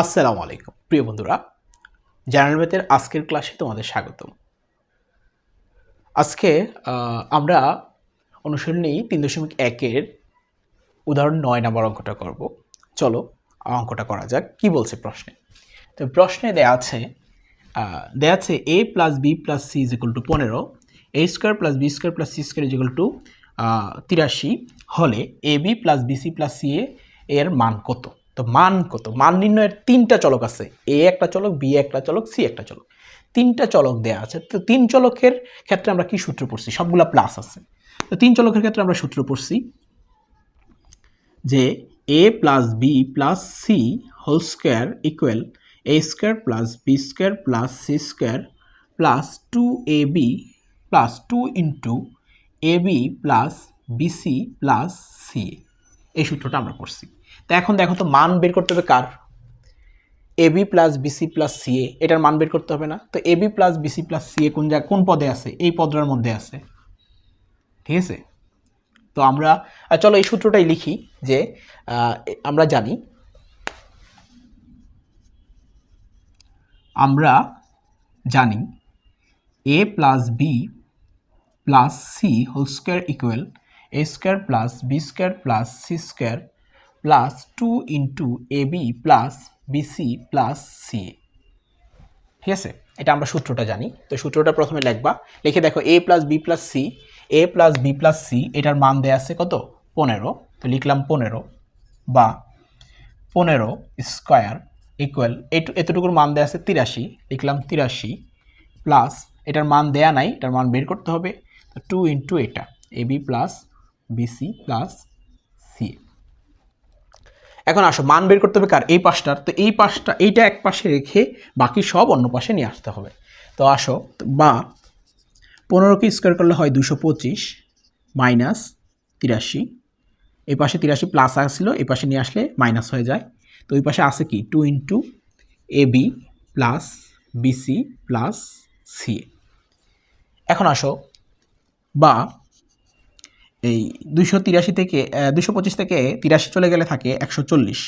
আসসালামু আলাইকুম। প্রিয় বন্ধুরা জেনারেল ম্যাথের আজকের ক্লাসে তোমাদের স্বাগতম। আজকে আমরা অনুশীলনী তিন দশমিক একের উদাহরণ নয় নাম্বার অঙ্কটা করব। চলো অঙ্কটা করা যাক। কি বলছে প্রশ্নে? তো প্রশ্নে দেয়া আছে দেয়া আছে A plus B plus C is equal to পনেরো A square plus B square plus C square is equal to তিরাশি। হলে A B plus BC plus C A এর মান কত? তো মান কত? মান নির্ণয়ের তিনটা চলক আছে। এ একটা চলক, বি একটা চলক, সি একটা চলক। তিনটা চলক দেয়া আছে। তো তিন চলকের ক্ষেত্রে আমরা কি সূত্র পড়ছি? সবগুলা প্লাস আছে। তো তিন চলকের ক্ষেত্রে আমরা সূত্র পড়ছি যে A plus B plus C whole square equal A square plus B square plus C square plus two A B plus two into A B plus BC plus C এই সূত্রটা আমরা পড়ছি। তা এখন দেখো তো মান বের করতে হবে কার? A B plus BC plus C A এটার মান বের করতে হবে না। তো A B plus BC plus C A কোন জায়গা কোন পদে আছে? এই পদটার মধ্যে আছে। ঠিক আছে? তো আমরা চলো এই সূত্রটাই লিখি যে আমরা জানি আমরা জানি A plus B plus C whole square equal A square plus B square plus C square plus two into A B plus BC plus C ঠিক আছে? এটা আমরা সূত্রটা জানি। তো সূত্রটা প্রথমে লিখবা। লিখে দেখো A plus B plus C A plus B plus C এটার মান দেয়া আছে কত? পনেরো। তো লিখলাম পনেরো বা পনেরো স্কোয়ার ইকুয়াল এটু, এতটুকুর মান দেয়া আছে তিরাশি। লিখলাম তিরাশি প্লাস এটার মান দেয়া নাই, এটার মান বের করতে হবে। তো টু ইন্টু এটা A B plus BC plus এখন আসো, মান বের করতে হবে কার? এই পাশটার। তো এই পাশটা, এইটা এক পাশে রেখে বাকি সব অন্য পাশে নিয়ে আসতে হবে। তো আসো, বা পনেরোকে স্কোয়ার করলে হয় দুশো পঁচিশ মাইনাস তিরাশি। এই পাশে তিরাশি প্লাস আসছিল এই পাশে নিয়ে আসলে মাইনাস হয়ে যায়। তো ওই পাশে আছে কি? Two into A B plus BC plus C এখন আসো, বা এই দুশো তিরাশি থেকে দুশো পঁচিশ থেকে তিরাশি চলে গেলে থাকে একশো চল্লিশ,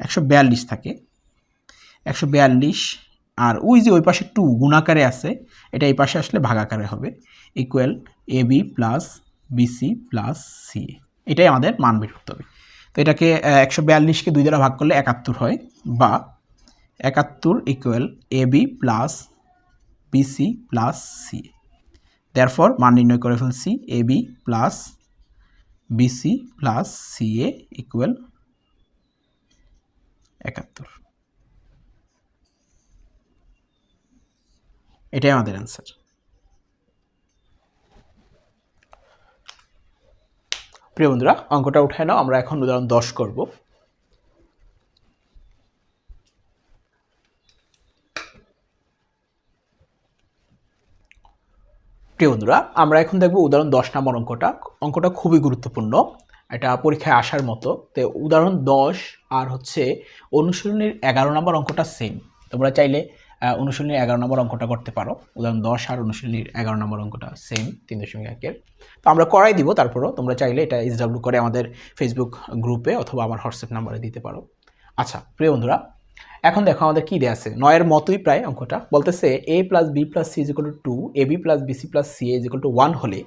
একশো বিয়াল্লিশ থাকে। একশো বিয়াল্লিশ আর ওই যে ওই পাশে টু গুণাকারে আছে, এটা এই পাশে আসলে ভাগাকারে হবে। Equal A B plus BC plus C এটাই আমাদের মান বের করতে হবে। তো এটাকে একশো বিয়াল্লিশকে দুই দ্বারা ভাগ করলে একাত্তর হয় বা একাত্তর equal A B plus BC plus C therefore মান নির্ণয় করে ফেলছি A B plus BC plus C A equal একাত্তর। এটাই আমাদের অ্যান্সার প্রিয় বন্ধুরা, অঙ্কটা উঠায় নাও, আমরা এখন উদাহরণ দশ করব। প্রিয় বন্ধুরা, আমরা এখন দেখব উদাহরণ দশ নম্বর অঙ্কটা। অঙ্কটা খুবই গুরুত্বপূর্ণ, এটা পরীক্ষায় আসার মতো। তো উদাহরণ দশ আর হচ্ছে অনুশীলনীর এগারো নম্বর অঙ্কটা সেম তোমরা চাইলে অনুশীলনীর এগারো নম্বর অঙ্কটা করতে পারো। উদাহরণ দশ আর অনুশীলনীর এগারো নম্বর অঙ্কটা সেম তিন দশমিক একের। তো আমরা করাই দিব, তারপরও তোমরা চাইলে এটা এস ডাব্লিউ করে আমাদের ফেসবুক গ্রুপে অথবা আমার হোয়াটসঅ্যাপ নাম্বারে দিতে পারো। আচ্ছা প্রিয় বন্ধুরা এখন দেখো আমাদের কী দেওয়া আছে? নয়ের মতোই প্রায় অঙ্কটা। বলতেছে A plus B plus C is equal to A B plus BC plus C is equal to one হলে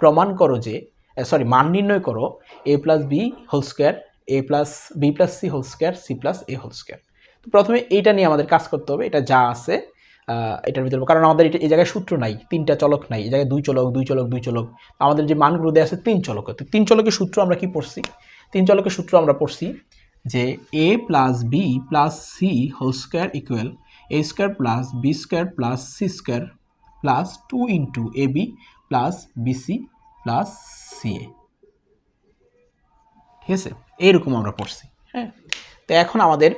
প্রমাণ করো যে সরি মান নির্ণয় করো A plus B whole square A plus B plus C whole square C plus A whole square তো প্রথমে এইটা নিয়ে আমাদের কাজ করতে হবে, এটা যা আছে এটার ভিতরে, কারণ আমাদের এটা, এই জায়গায় সূত্র নাই, তিনটা চলক নাই, এই জায়গায় দুই চলক দুই চলক দুই চলক। আমাদের যে মানগুলো দেওয়া আছে তিন চলক, তো তিন চলকের সূত্র আমরা কি পড়ছি? তিন চলকের সূত্র আমরা পড়ছি যে A plus B plus C whole square equal A square plus B square plus C square plus two into A B plus BC plus C A. ঠিক আছে? এইরকম আমরা পড়ছি। হ্যাঁ? তো এখন আমাদের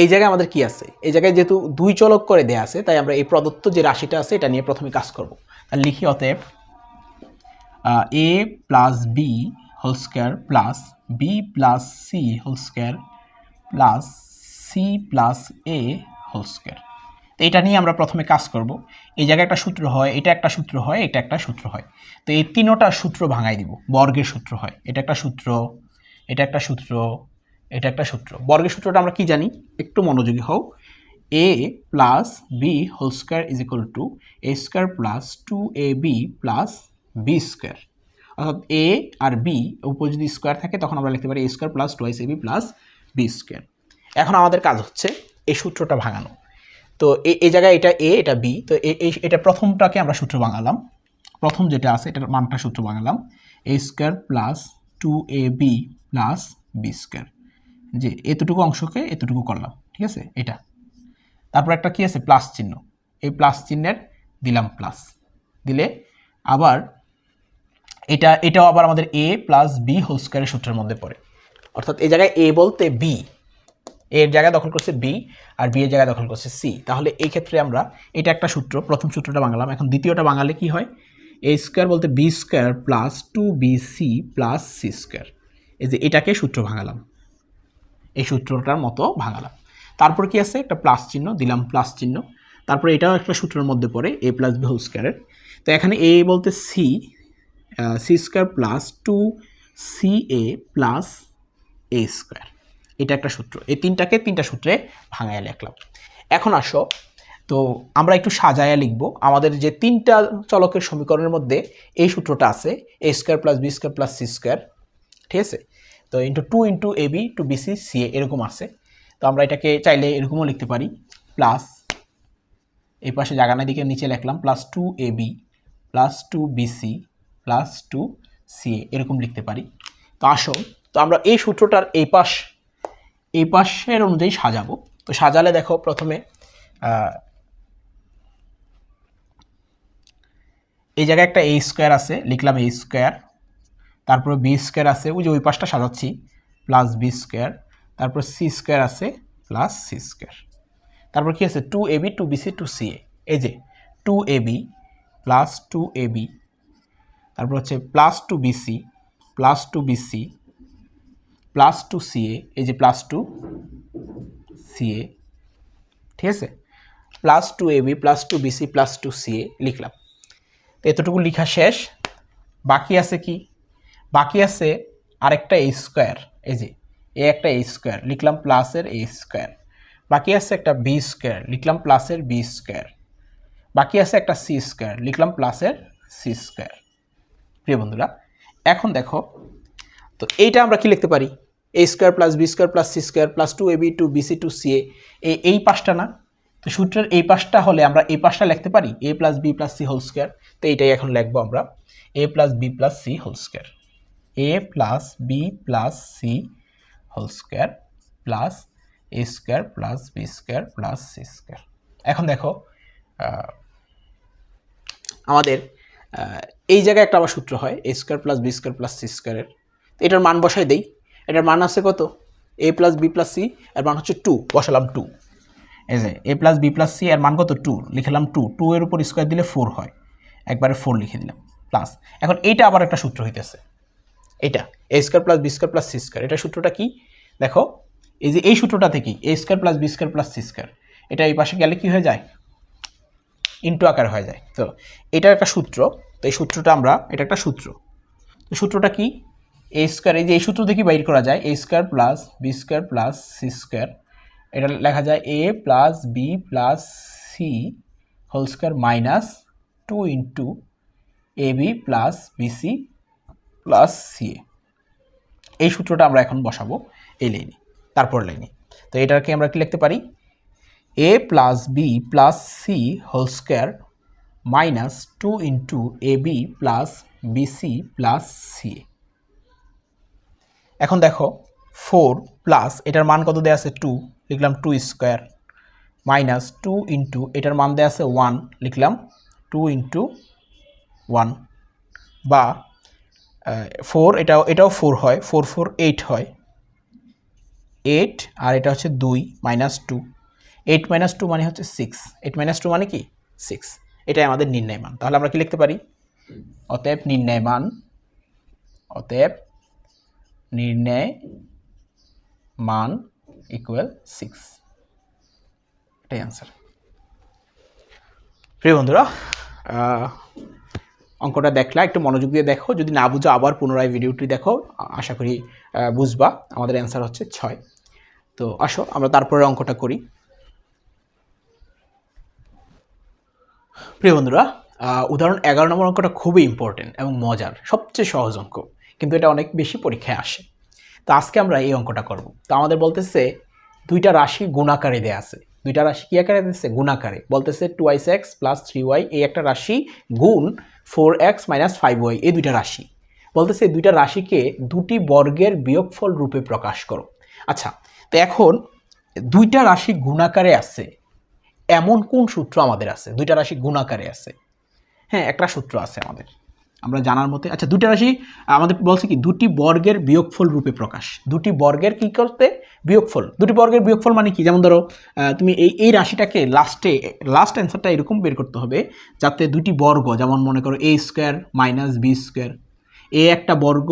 এই জায়গায় আমাদের কি আছে? এই জায়গায় যেহেতু দুই চলক করে দেয়া আছে, তাই আমরা এই প্রদত্ত যে রাশিটা আছে, এটা নিয়ে প্রথমে কাজ করব। তাহলে লিখি অতএব A plus B whole square plus B plus C whole square plus C plus A whole square তো এটা নিয়ে আমরা প্রথমে কাজ করব। এই জায়গায় একটা সূত্র হয়, এটা একটা সূত্র হয়, এটা একটা সূত্র হয়। তো এই তিনোটা সূত্র ভাঙাই দিব, বর্গের সূত্র হয়। এটা একটা সূত্র, এটা একটা সূত্র, এটা একটা সূত্র। বর্গের সূত্রটা আমরা কি জানি? একটু মনোযোগী হও। A plus B whole square is equal to A square plus two A B plus B square অর্থাৎ এ আর বি উপর যদি স্কোয়ার থাকে, তখন আমরা লিখতে পারি A square plus twice A B plus B square এখন আমাদের কাজ হচ্ছে এই সূত্রটা ভাঙানো। তো এই জায়গায় এটা এ এটা বি তো এটা প্রথমটাকে আমরা সূত্র ভাঙালাম। প্রথম যেটা আছে, এটার মানটা সূত্র বানালাম A square plus two A B plus B square যে এতটুকু অংশকে এতটুকু করলাম, ঠিক আছে? এটা। তারপর একটা কি আছে? প্লাস চিহ্ন। এই প্লাস চিহ্নের দিলাম প্লাস দিলে আবার এটা, এটাও আবার আমাদের এ প্লাস বি হোল স্কোয়ারের সূত্রের মধ্যে পড়ে। অর্থাৎ এই জায়গায় এ বলতে বি এর জায়গায় দখল করছে বি আর বি এর জায়গায় দখল করছে সি তাহলে এই ক্ষেত্রে আমরা, এটা একটা সূত্র, প্রথম সূত্রটা বাঙালাম এখন দ্বিতীয়টা বাঙালে কি হয়? এ স্কোয়ার বলতে B square plus two B C plus C square এই যে এটাকে সূত্র ভাঙালাম। এই সূত্রটার মতো ভাঙালাম। তারপর কি আছে? একটা প্লাস চিহ্ন, দিলাম প্লাস চিহ্ন। তারপরে এটাও একটা সূত্রের মধ্যে পড়ে এ প্লাস বি হোল স্কোয়ারের তো এখানে এ বলতে C C square plus two C A plus A square এটা একটা সূত্র। এই তিনটাকে তিনটা সূত্রে ভাঙায় লিখলাম। এখন আসো। তো আমরা একটু সাজায়া লিখব। আমাদের যে তিনটা চলকের সমীকরণের মধ্যে এই সূত্রটা আছে A square plus B square plus C square ঠিক আছে? তো into two into A B two BC C A এরকম আছে। তো আমরা এটাকে চাইলে এরকমও লিখতে পারি। প্লাস এই পাশে জাগানের দিকে নিচে লিখলাম plus two A B plus two BC plus two C A এরকম লিখতে পারি। তো আসো, তো আমরা এই সূত্রটার এই পাশ, এই পাশের অনুযায়ী সাজাবো। তো সাজালে দেখো প্রথমে এই জায়গায় একটা এ স্কোয়ার আছে, লিখলাম এ স্কোয়ার তারপরে বি স্কোয়ার আছে, ওই যে ওই পাশটা সাজাচ্ছি প্লাস বি স্কোয়ার তারপর সি স্কোয়ার আছে প্লাস সি স্কোয়ার তারপর কি আছে? Two A B two BC two C A এই যে two A B plus two A B তারপর হচ্ছে plus two BC plus two BC plus two C A এই যে প্লাস টু সি এ ঠিক আছে? Plus two A B plus two BC plus two C A লিখলাম। এতটুকু লেখা শেষ। বাকি আছে কি? বাকি আছে আরেকটা এ স্কোয়ার এই যে এ একটা এ স্কোয়ার লিখলাম প্লাসের এ স্কোয়ার বাকি আছে একটা বি স্কোয়ার লিখলাম প্লাসের বি স্কোয়ার বাকি আছে একটা সি স্কোয়ার লিখলাম প্লাসের সি স্কোয়ার প্রিয় বন্ধুরা, এখন দেখো, তো এইটা আমরা কি লিখতে পারি? A square plus B square plus C square plus two A B two BC two C A এই পাশটা না? তো সূত্রের এই পাশটা হলে আমরা এই পাশটা লিখতে পারি? A plus B plus C whole square তো এইটাই এখন লিখব আমরা। A plus B plus C whole square A plus B plus C whole square plus A square plus B square plus C square এখন দেখো আমাদের এই জায়গায় একটা আবার সূত্র হয় A square plus B square plus C স্কোয়ারের এটার মান বসাই দেই। এটার মান আছে কত? A plus B plus C এর মান হচ্ছে টু বসালাম টু এই যে A plus B plus C এর মান কত? টু লিখলাম টু টু এর উপর স্কোয়ার দিলে ফোর হয়। একবারে ফোর লিখে দিলাম প্লাস এখন এইটা আবার একটা সূত্র হইতেছে। এটা A square plus B square plus C square এটা সূত্রটা কি? দেখো, এই যে, এই সূত্রটা থেকে A square plus B square plus C square এটা এই পাশে গেলে কি হয়ে যায়? ইন্টু আকার হয়ে যায়। তো এটার একটা সূত্র, তো এই সূত্রটা আমরা, এটা একটা সূত্র। তো সূত্রটা কি? এ স্কোয়ার এই যে এই সূত্র থেকে বাইর করা যায় A square plus B square plus C square এটা লেখা যায় A plus B plus C whole square minus two into A B plus BC plus C A এই সূত্রটা আমরা এখন বসাবো, এই লাইনে তারপর লাইনে তো এটাকে আমরা কি লিখতে পারি? A plus B plus C whole square minus two into A B plus BC plus C এখন দেখো ফোর প্লাস এটার মান কত দেওয়া আছে? টু লিখলাম two square minus two into এটার মান দেওয়া আছে ওয়ান লিখলাম টু ইন্টু ওয়ান বা ফোর এটাও এটাও ফোর হয় ফোর ফোর এইট হয়। এইট আর এটা হচ্ছে দুই minus two eight minus two মানে হচ্ছে সিক্স এইট মাইনাস টু মানে কি? সিক্স এটাই আমাদের নির্ণয় মান। তাহলে আমরা কি লিখতে পারি? অতএব নির্ণয় মান, অতএব নির্ণয় মান ইকুয়াল সিক্স এটাই অ্যান্সার প্রিয় বন্ধুরা অঙ্কটা দেখলা, একটু মনোযোগ দিয়ে দেখো। যদি না বুঝো, আবার পুনরায় ভিডিওটি দেখো। আশা করি বুঝবা। আমাদের অ্যান্সার হচ্ছে ছয়। তো আসো, আমরা তারপরে অঙ্কটা করি। প্রিয় বন্ধুরা উদাহরণ এগারো নম্বর অঙ্কটা খুবই ইম্পর্টেন্ট এবং মজার, সবচেয়ে সহজ অঙ্ক, কিন্তু এটা অনেক বেশি পরীক্ষায় আসে। তো আজকে আমরা এই অঙ্কটা করব। তো আমাদের বলতেছে, দুইটা রাশি গুণাকারে দেয়া আছে। দুইটা রাশি কি আকারে দিচ্ছে গুণাকারে। বলতেছে twice x plus three y এই একটা রাশি গুণ four x minus five y এই দুইটা রাশি। বলতেছে এই দুইটা রাশিকে দুটি বর্গের বিয়োগফল রূপে প্রকাশ করো। আচ্ছা তো এখন দুইটা রাশি গুণাকারে আছে এমন কোন সূত্র আমাদের আছে? দুইটা রাশি গুণাকারে আছে। হ্যাঁ একটা সূত্র আছে আমাদের। আমরা জানার মতে আচ্ছা দুইটা রাশি, আমাদের বলছে কি, দুটি বর্গের বিয়োগফল রূপে প্রকাশ। দুটি বর্গের কি করতে? বিয়োগফল। দুটি বর্গের বিয়োগফল মানে কি? যেমন ধরো তুমি এই এই রাশিটাকে লাস্টে লাস্ট অ্যান্সারটা এরকম বের করতে হবে যাতে দুটি বর্গ, যেমন মনে করো A square minus B square এ একটা বর্গ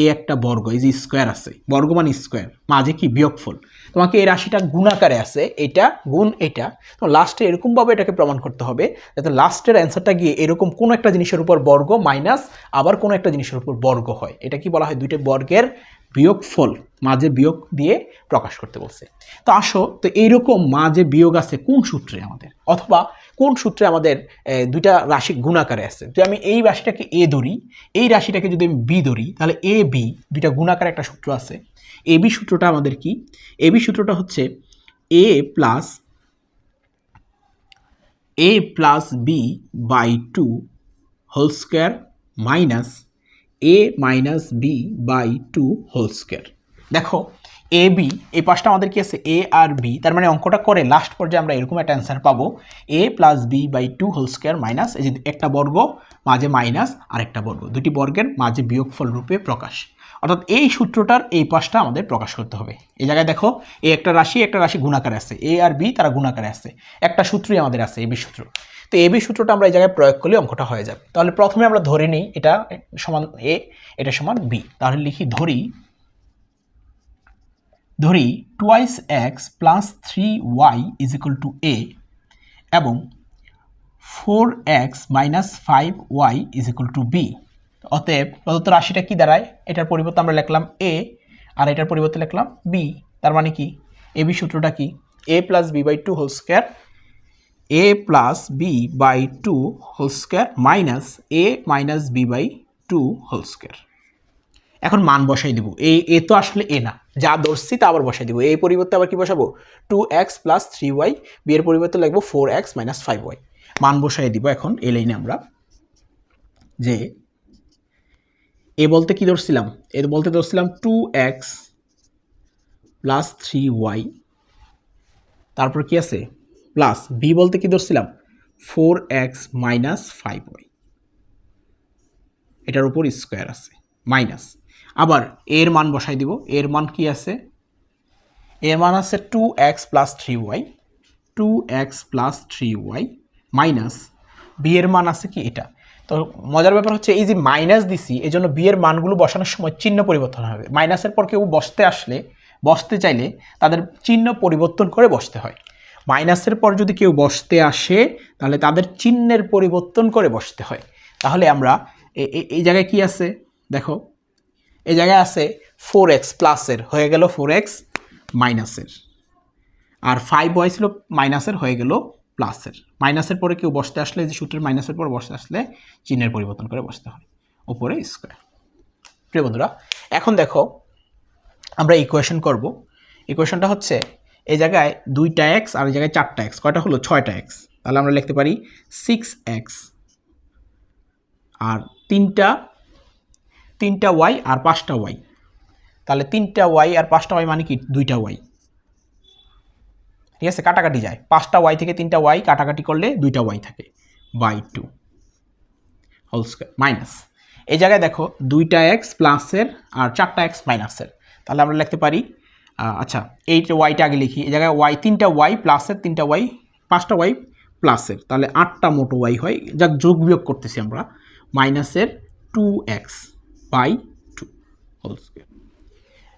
এ একটা বর্গ, এই যে স্কোয়ার আছে, বর্গ মানে স্কোয়ার মাঝে কি বিয়োগফল? তোমাকে এই রাশিটা গুণাকারে আছে, এটা গুণ এটা। তো লাস্টে এরকমভাবে এটাকে প্রমাণ করতে হবে, যাতে লাস্টের অ্যান্সারটা গিয়ে এরকম কোনো একটা জিনিসের উপর বর্গ মাইনাস আবার কোনো একটা জিনিসের উপর বর্গ হয়। এটা কি বলা হয়? দুইটা বর্গের বিয়োগফল, মাঝে বিয়োগ দিয়ে প্রকাশ করতে বলছে। তো আসো, তো এইরকম মাঝে বিয়োগ আছে কোন সূত্রে আমাদের? অথবা কোন সূত্রে আমাদের দুইটা রাশি গুণাকারে আছে? যদি আমি এই রাশিটাকে এ ধরি, এই রাশিটাকে যদি আমি বি ধরি, তাহলে এ, বি দুইটা গুণাকারে একটা সূত্র আছে। এ, বি সূত্রটা আমাদের কি? এ, বি সূত্রটা হচ্ছে A plus A plus B by two whole square minus A minus B by two whole square. দেখো এ বি এই পাশটা আমাদের কি আছে? এ আর বি তার মানে অঙ্কটা করে লাস্ট পর্যায়ে আমরা এরকম একটা অ্যান্সার পাবো। A plus B by two whole square minus এই যে একটা বর্গ, মাঝে মাইনাস আর একটা বর্গ। দুটি বর্গের মাঝে বিয়োগফল রূপে প্রকাশ। অর্থাৎ এই সূত্রটার এই পাশটা আমাদের প্রকাশ করতে হবে। এই জায়গায় দেখো এ একটা রাশি একটা রাশি গুণাকারে আছে। এ আর বি তারা গুণাকারে আছে। একটা সূত্রই আমাদের আছে এবি সূত্র। তো এবি সূত্রটা আমরা এই জায়গায় প্রয়োগ করলে অঙ্কটা হয়ে যাবে। তাহলে প্রথমে আমরা ধরে নিই, এটা সমান এ এটা সমান বি তাহলে লিখি ধরি ধরি twice x plus three y is equal to A এবং four x minus five y is equal to B অতএব প্রদত্ত রাশিটা কি দাঁড়ায়? এটার পরিবর্তে আমরা লিখলাম এ আর এটার পরিবর্তে লিখলাম বি তার মানে কি? এ বি সূত্রটা কি? A plus B by two whole square A plus B by two whole square minus A minus B by two whole square এখন মান বসাই দিব। এই এ তো আসলে এ না। যা ধরছি তা আবার বসাই দিব। এই পরিবর্তে আবার কি বসাবো? Two x plus three y B এর পরিবর্তে লাগবো four x minus five y মান বসাই দিব এখন এ লাইনে আমরা। যে, এ বলতে কি ধরছিলাম? এ বলতে ধরছিলাম two x plus three y তারপর কি আছে? প্লাস বি বলতে কি ধরছিলাম? Four x minus five y এটার উপর স্কোয়ার আছে। মাইনাস আবার এর মান বসাই দিব। এর মান কি আছে? এর মান আছে two x plus three y two x plus three y minus b এর মান আছে কি এটা? তো মজার ব্যাপার হচ্ছে এই যে মাইনাস দিছি এই জন্য বি এর মানগুলো বসানোর সময় চিহ্ন পরিবর্তন হবে। মাইনাসের পর কেউ বসতে আসলে, বসতে চাইলে তাদের চিহ্ন পরিবর্তন করে বসতে হয়। মাইনাসের পর যদি কেউ বসতে আসে, তাহলে তাদের চিহ্নের পরিবর্তন করে বসতে হয়। তাহলে আমরা এই জায়গায় কি আছে? দেখো এই জায়গায় আছে ফোর এক্স প্লাসের হয়ে গেল ফোর এক্স মাইনাসের আর ফাইভ ওয়াই ছিল মাইনাসের হয়ে গেল প্লাসের মাইনাসের পরে কেউ বসতে আসলে যে সূত্রের মাইনাসের পর বসতে আসলে চিহ্নের পরিবর্তন করে বসতে হয় উপরে স্কোয়ার প্রিয় বন্ধুরা, এখন দেখো আমরা ইকুয়েশন করব। ইকুয়েশনটা হচ্ছে এই জায়গায় দুইটা এক্স আর এই জায়গায় চারটা এক্স কয়টা হলো? ছয়টা এক্স তাহলে আমরা লিখতে পারি সিক্স এক্স আর তিনটা তিনটা ওয়াই আর পাঁচটা ওয়াই। তাহলে তিনটা ওয়াই আর পাঁচটা ওয়াই মানে কি? দুইটা ওয়াই। ঠিক আছে? কাটাকাটি যায়। পাঁচটা ওয়াই থেকে তিনটা ওয়াই কাটাকাটি করলে দুইটা ওয়াই থাকে by two. Whole square, minus. এই জায়গায় দেখো, দুইটা এক্স প্লাসের আর চারটা এক্স মাইনাসের। তাহলে আমরা লিখতে পারি আচ্ছা এই ওয়াইটা আগে লিখি। এই জায়গায় ওয়াই তিনটা ওয়াই প্লাসের তিনটা ওয়াই, পাঁচটা ওয়াই প্লাসের। তাহলে আটটা মোটো ওয়াই হয়। যাক, যোগ বিয়োগ করতেছি আমরা। মাইনাসের two x. By two whole square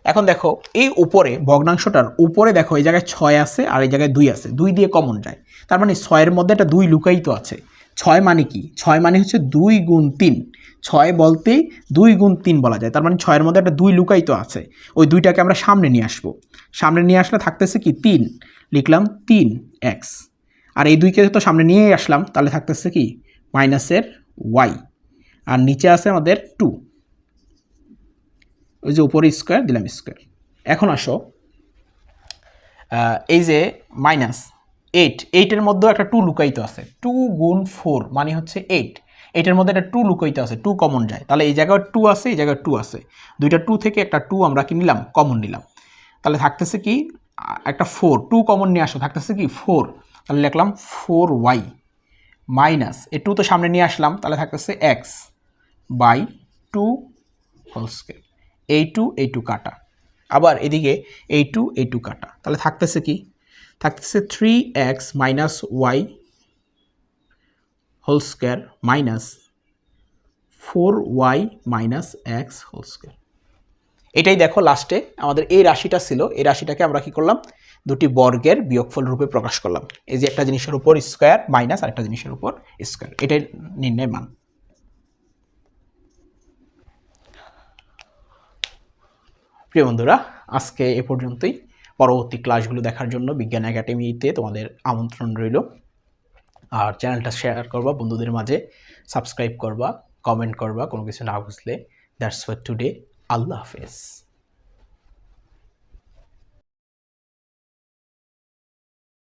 এখন দেখো, এই উপরে ভগ্নাংশটার উপরে দেখো, এই জায়গায় ছয় আছে আর এই জায়গায় দুই আছে। দুই দিয়ে কমন যায়। তার মানে ছয়ের মধ্যে একটা দুই লুকায়িত আছে। ছয় মানে কি? ছয় মানে হচ্ছে দুই গুণ তিন। ছয় বলতেই দুই গুণ তিন বলা যায়। তার মানে ছয়ের মধ্যে একটা দুই লুকায়িত আছে। ওই দুইটাকে আমরা সামনে নিয়ে আসব। সামনে নিয়ে আসলে থাকতেছে কি? তিন। লিখলাম তিন এক্স আর এই দুইকে তো সামনে নিয়েই আসলাম, তাহলে থাকতেছে কি? মাইনাসের ওয়াই আর নিচে আছে আমাদের টু ওই যে উপরে স্কোয়ার দিলাম স্কোয়ার এখন আসো এই যে মাইনাস এইট এইটের মধ্যেও একটা টু লুকাইতে আছে। টু গুণ ফোর মানে হচ্ছে এইট এইটের মধ্যে একটা টু লুকাইতে আছে টু কমন যায়। তাহলে এই জায়গায় টু আছে, এই জায়গায় টু আছে। দুইটা টু থেকে একটা টু আমরা কি নিলাম? কমন নিলাম। তাহলে থাকতেছে কি একটা ফোর টু কমন নিয়ে আসো, থাকতেছে কি ফোর তাহলে লিখলাম four y minus a two তো সামনে নিয়ে আসলাম, তাহলে থাকতেছে x by two whole square এই টু এই টু কাটা। আবার এদিকে এই টু এই টু কাটা। তাহলে থাকতেছে কি? থাকতেছে three x minus y whole square minus four y minus x whole square এটাই দেখো লাস্টে আমাদের এই রাশিটা ছিল। এই রাশিটাকে আমরা কি করলাম? দুটি বর্গের বিয়োগফল রূপে প্রকাশ করলাম। এই যে একটা জিনিসের উপর স্কোয়ার মাইনাস আরেকটা জিনিসের উপর স্কোয়ার এটাই নির্ণয় মান। প্রিয় বন্ধুরা, আজকে এ পর্যন্তই। পরবর্তী ক্লাসগুলো দেখার জন্য বিজ্ঞান একাডেমিতে তোমাদের আমন্ত্রণ রইল। আর চ্যানেলটা শেয়ার করবা, বন্ধুদের মাঝে সাবস্ক্রাইব করবা কমেন্ট করবা, কোনো কিছু না বুঝলে দ্যাটস ফর টুডে আল্লাহ হাফেজ।